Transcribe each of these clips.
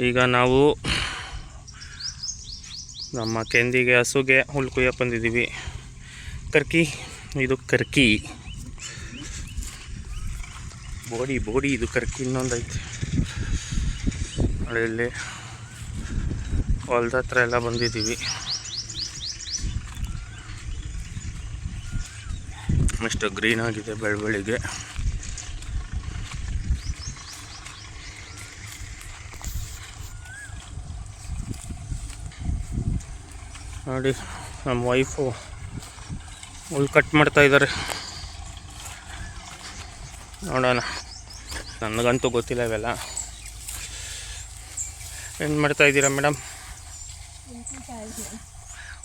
ಈಗ ನಾವು ನಮ್ಮ ಕೆಂದಿಗೆ ಹಸುಗೆ ಹುಲ್ ಕುಯ್ಯಕ್ಕೆ ಬಂದಿದ್ದೀವಿ. ಕರ್ಕಿ, ಇದು ಕರ್ಕಿ. ಬೋಡಿ ಬೋಡಿ, ಇದು ಕರ್ಕಿ ಇನ್ನೊಂದೈತೆ. ಇಲ್ಲಿ ಹೊಲ್ದ ಹತ್ರ ಎಲ್ಲ ಬಂದಿದ್ದೀವಿ. ಎಷ್ಟು ಗ್ರೀನ್ ಆಗಿದೆ ಬೆಳ ಬೆಳಿಗ್ಗೆ ನೋಡಿ ನಮ್ಮ ವೈಫು ಹುಲ್ ಕಟ್ ಮಾಡ್ತಾ ಇದ್ದಾರೆ ನೋಡೋಣ. ನನಗಂತೂ ಗೊತ್ತಿಲ್ಲ ಇವೆಲ್ಲ. ಏನು ಮಾಡ್ತಾ ಇದ್ದೀರಾ ಮೇಡಮ್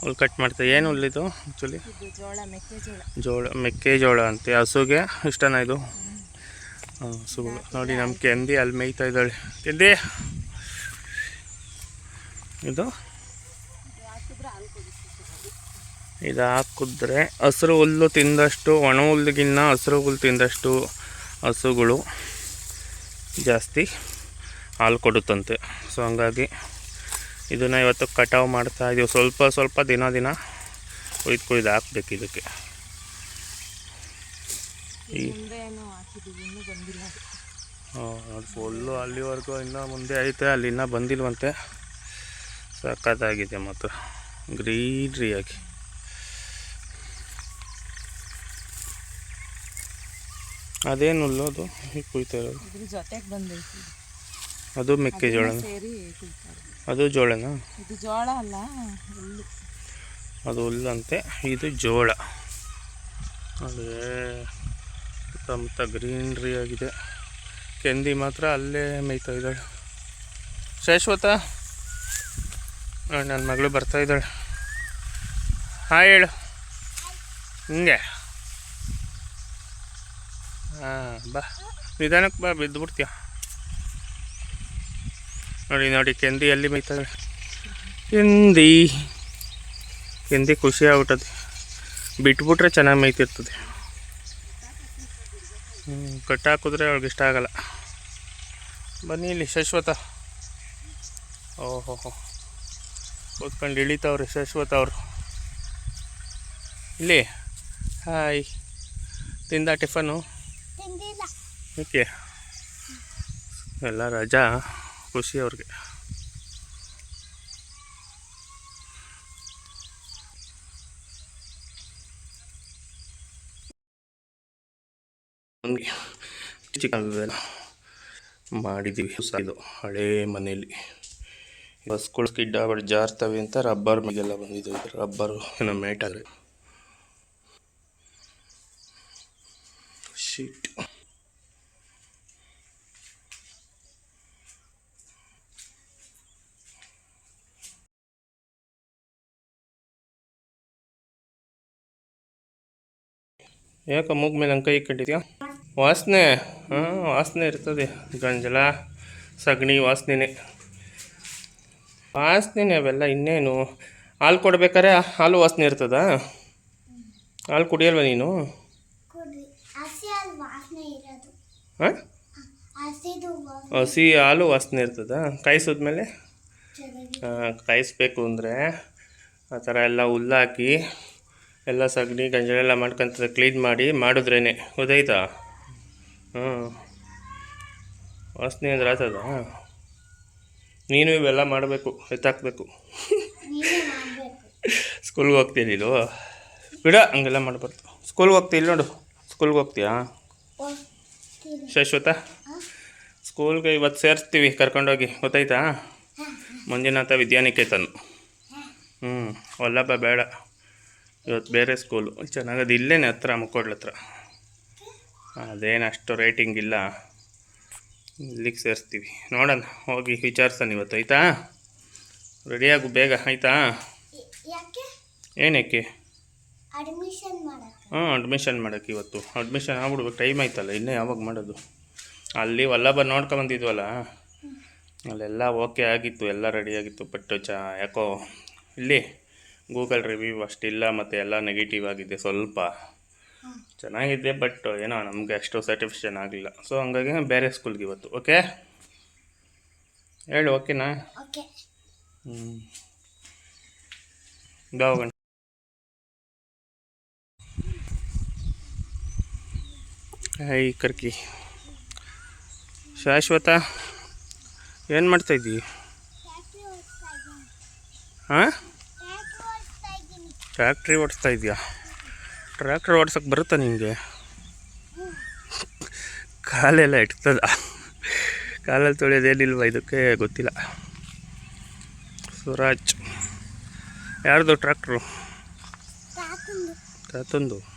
ಹುಲ್ ಕಟ್ ಮಾಡ್ತಾ ಏನು ಹುಲ್ಲಿದು ಆ್ಯಕ್ಚುಲಿ ಜೋಳ ಮೆಕ್ಕೆಜೋಳ ಜೋಳ. ಮೆಕ್ಕೆಜೋಳ ಅಂತೆ. ಹಸುಗೆ ಇಷ್ಟನಾ ಇದು? ಹಸು ಹಸುಗಳು ನೋಡಿ ನಮ್ಮ ಕೆಂದಿ ಅಲ್ಲಿ ಮೇಯ್ತಾ ಇದ್ದಾಳೆ. ಕೆಂದಿ! ಇದು? ಇದು ಹಾಕಿದ್ರೆ ಹಸಿರು ಹುಲ್ಲು ತಿಂದಷ್ಟು ಒಣ ಹುಲ್ಲಿಗಿನ್ನ ಹಸಿರು ಹುಲ್ಲು ತಿಂದಷ್ಟು ಹಸುಗಳು ಜಾಸ್ತಿ ಹಾಲು ಕೊಡುತ್ತಂತೆ. ಸೊ ಹಂಗಾಗಿ ಇದನ್ನು ಇವತ್ತು ಕಟಾವು ಮಾಡ್ತಾ ಇದೀವಿ. ಸ್ವಲ್ಪ ಸ್ವಲ್ಪ ದಿನ ದಿನ ಕುಯ್ದು ಕುಯ್ದು ಹಾಕ್ಬೇಕು ಇದಕ್ಕೆ. ಫುಲ್ಲು ಅಲ್ಲಿವರೆಗೂ ಇನ್ನೂ ಮುಂದೆ ಐತೆ ಅಲ್ಲಿ ಇನ್ನೂ ಬಂದಿಲ್ವಂತೆ. ಸಖತ್ತಾಗಿದೆ ಮತ್ತು ಗ್ರೀನ್ರಿಯಾಗಿ ಅದೇನು ಅದು ಹೀಗೆ ಕುಯ್ತಾ ಇರೋದು ಜೊತೆಗೆ ಬಂದೈತಿ ಅದು ಮೆಕ್ಕೆಜೋಳ ಅದು ಜೋಳನಾ ಇದು ಜೋಳ ಅಲ್ಲ ಅದು ಹುಲ್ಲಂತೆ ಇದು ಜೋಳ ಅದೇ ಸುತ್ತಮುತ್ತ ಗ್ರೀನ್ರಿ ಆಗಿದೆ ಕೆಂದಿ ಮಾತ್ರ ಅಲ್ಲೇ ಮೇಯ್ತಾ ಇದ್ದಾಳೆ ಶಾಶ್ವತ ನನ್ನ ಮಗಳು ಬರ್ತಾ ಇದ್ದಾಳೆ ಹಾಯ್ ಹೇಳು. ಹಿಂಗೆ. ಹಾಂ, ಬಾ. ನಿಧಾನಕ್ಕೆ ಬಾ, ಬಿದ್ದು ಬಿಡ್ತೀಯ? ನೋಡಿ ನೋಡಿ, ಕೆಂದಿ ಎಲ್ಲಿ ಇದ್ದಾಳೆ ಕೆಂದಿ. ಕೆಂದಿ ಖುಷಿ ಆಗ್ಬಿಟ್ಟದೆ. ಬಿಟ್ಬಿಟ್ರೆ ಚೆನ್ನಾಗಿ ಮೇಯ್ತಿರ್ತದೆ. ಹ್ಞೂ ಕಟ್ಟಾಕಿದ್ರೆ ಅವ್ಳಿಗೆ ಇಷ್ಟ ಆಗಲ್ಲ. ಬನ್ನಿ ಇಲ್ಲಿ, ಶಾಶ್ವತ. ಓಹೋ ಹೋ ಕೂತ್ಕೊಂಡು ಇಳಿತಾವ್ರೆ, ಶಾಶ್ವತ ಅವರು. ಇಲ್ಲಿ. ಹಾಯ್ ತಿಂದ ಟಿಫನು ಓಕೆ ಎಲ್ಲ ರಜಾ ಖುಷಿ ಅವ್ರಿಗೆ. ಚಿಕನ್ ಮಾಡಿದ್ದೀವಿ ಇದು ಹಳೇ ಮನೇಲಿ ಬಸ್ಗಳು ಸ್ಕಿಡ್ ಜಾರ್ತವೆ ಅಂತ ರಬ್ಬರ್ ಮೇಗೆಲ್ಲ ಬಂದಿದ್ದೀವಿ ರಬ್ಬರು ಏನೋ ಮೇಟಾದ್ರೆ ಯಾಕೆ ಮೂಗ್ ಮೇಲೆ ಹಂಗೆ ಕೈ ಕಟ್ಟಿದ್ಯಾ ವಾಸನೆ. ಹಾಂ ವಾಸನೆ ಇರ್ತದೆ ಗಂಜಲ ಸಗಣಿ ವಾಸನೆನೆ. ವಾಸನೆ ಅವೆಲ್ಲ ಇನ್ನೇನು? ಹಾಲು ಕೊಡ್ಬೇಕಾರೆ ಹಾಲು ವಾಸನೆ ಇರ್ತದ? ಹಾಲು ಕುಡಿಯಲ್ವ ನೀನು? ವಾಸನೆ ಹಾಂ? ವಾಸನೆ. ಹಸಿ ಹಾಲು ವಾಸನೆ ಇರ್ತದ? ಕಾಯಿಸಿದ್ಮೇಲೆ? ಕಾಯಿಸ್ಬೇಕು ಅಂದರೆ ಆ ಥರ ಎಲ್ಲ ಹುಲ್ಲಾಕಿ ಎಲ್ಲ ಸಗಣಿ ಗಂಜಲೆಲ್ಲ ಮಾಡ್ಕೊಂತ ಕ್ಲೀನ್ ಮಾಡಿ ಮಾಡಿದ್ರೇನೆ. ಗೊತ್ತಾಯ್ತಾ? ಹ್ಞೂ ವಾಸನೆ ಅಂದ್ರೆ ಆತದ? ನೀನು ಇವೆಲ್ಲ ಮಾಡಬೇಕು ಎತ್ತಾಕಬೇಕು. ಸ್ಕೂಲ್ಗೆ ಹೋಗ್ತೀಯ ನೀನು? ಬಿಡ ಹಂಗೆಲ್ಲ ಮಾಡಬಾರ್ದು. ಸ್ಕೂಲ್ಗೆ ಇಲ್ಲಿ ನೋಡು. ಸ್ಕೂಲ್ಗೆ ಹೋಗ್ತೀಯಾ? ಶಾಶ್ವತ? ಸ್ಕೂಲ್ಗೆ ಇವತ್ತು ಸೇರಿಸ್ತೀವಿ ಕರ್ಕೊಂಡೋಗಿ. ಗೊತ್ತಾಯ್ತಾ? ಮಂಜುನಾಥ ವಿದ್ಯಾನಿಕೇತನ್. ಹ್ಞೂ ಒಲ್ಲಬ್ಬ ಬೇಡ. ಇವತ್ತು ಬೇರೆ ಸ್ಕೂಲು ಚೆನ್ನಾಗದು ಇಲ್ಲೇ ಹತ್ರ ಮುಕ್ಕೋಡ್ಲ ಹತ್ರ. ಅದೇನು ಅಷ್ಟು ರೇಟಿಂಗ್ ಇಲ್ಲ. ಇಲ್ಲಿಗೆ ಸೇರಿಸ್ತೀವಿ. ನೋಡೋಣ ಹೋಗಿ ವಿಚಾರಿಸೋಣ ಇವತ್ತು ಆಯಿತಾ? ರೆಡಿಯಾಗು ಬೇಗ ಆಯಿತಾ? ಯಾಕೆ? ಏನಕ್ಕೆ? ಹಾಂ ಅಡ್ಮಿಷನ್ ಮಾಡೋಕ್ಕೆ ಇವತ್ತು. ಅಡ್ಮಿಷನ್ ಆಗ್ಬಿಡ್ಬೇಕು ಟೈಮ್ ಆಯ್ತಲ್ಲ ಇನ್ನೇ ಯಾವಾಗ ಮಾಡೋದು? ಅಲ್ಲಿ ವಲ್ಲಭ ನೋಡ್ಕೊಂಬಂದಿದ್ವಲ್ಲ? ಅಲ್ಲೆಲ್ಲ ಓಕೆ ಆಗಿತ್ತು ಎಲ್ಲ ರೆಡಿಯಾಗಿತ್ತು ಬಟ್ ಚ ಯಾಕೋ. ಇಲ್ಲಿ ಗೂಗಲ್ ರಿವ್ಯೂ ಅಷ್ಟಿಲ್ಲ ಮತ್ತು ಎಲ್ಲ ನೆಗೆಟಿವ್ ಆಗಿದೆ ಸ್ವಲ್ಪ. ಚೆನ್ನಾಗಿದೆ ಬಟ್ ಏನೋ ನಮಗೆ ಅಷ್ಟು ಸ್ಯಾಟಿಸ್ಫ್ಯಾಕ್ಷನ್ ಆಗಲಿಲ್ಲ. ಸೊ ಹಂಗಾಗಿ ಬೇರೆ ಸ್ಕೂಲ್ಗೆ ಇವತ್ತು ಓಕೆ ಹೇಳು ಓಕೆನಾ ಓಕೆ ಹ್ಞೂ ಹೈ ಹಾಯ್ ಕರ್ಕಿ. ಶಾಶ್ವತ ಏನು ಮಾಡ್ತಾಯಿದ್ದೀವಿ ಇದ್ದೀವಿ ಹಾಂ? ಟ್ರ್ಯಾಕ್ಟ್ರಿ ಓಡಿಸ್ತಾ ಇದೆಯಾ? ಟ್ರ್ಯಾಕ್ಟ್ರ್ ಓಡ್ಸೋಕ್ಕೆ ಬರುತ್ತಾ ನಿಮಗೆ ಕಾಲೆಲ್ಲ ಇಡ್ತದ ಕಾಲಲ್ಲಿ ತೊಳೆಯೋದೇನಿಲ್ವ ಇದಕ್ಕೆ? ಗೊತ್ತಿಲ್ಲ. ಸ್ವರಾಜ್ ಯಾರ್ದು ಟ್ರ್ಯಾಕ್ಟ್ರು? ತಾತಂದು?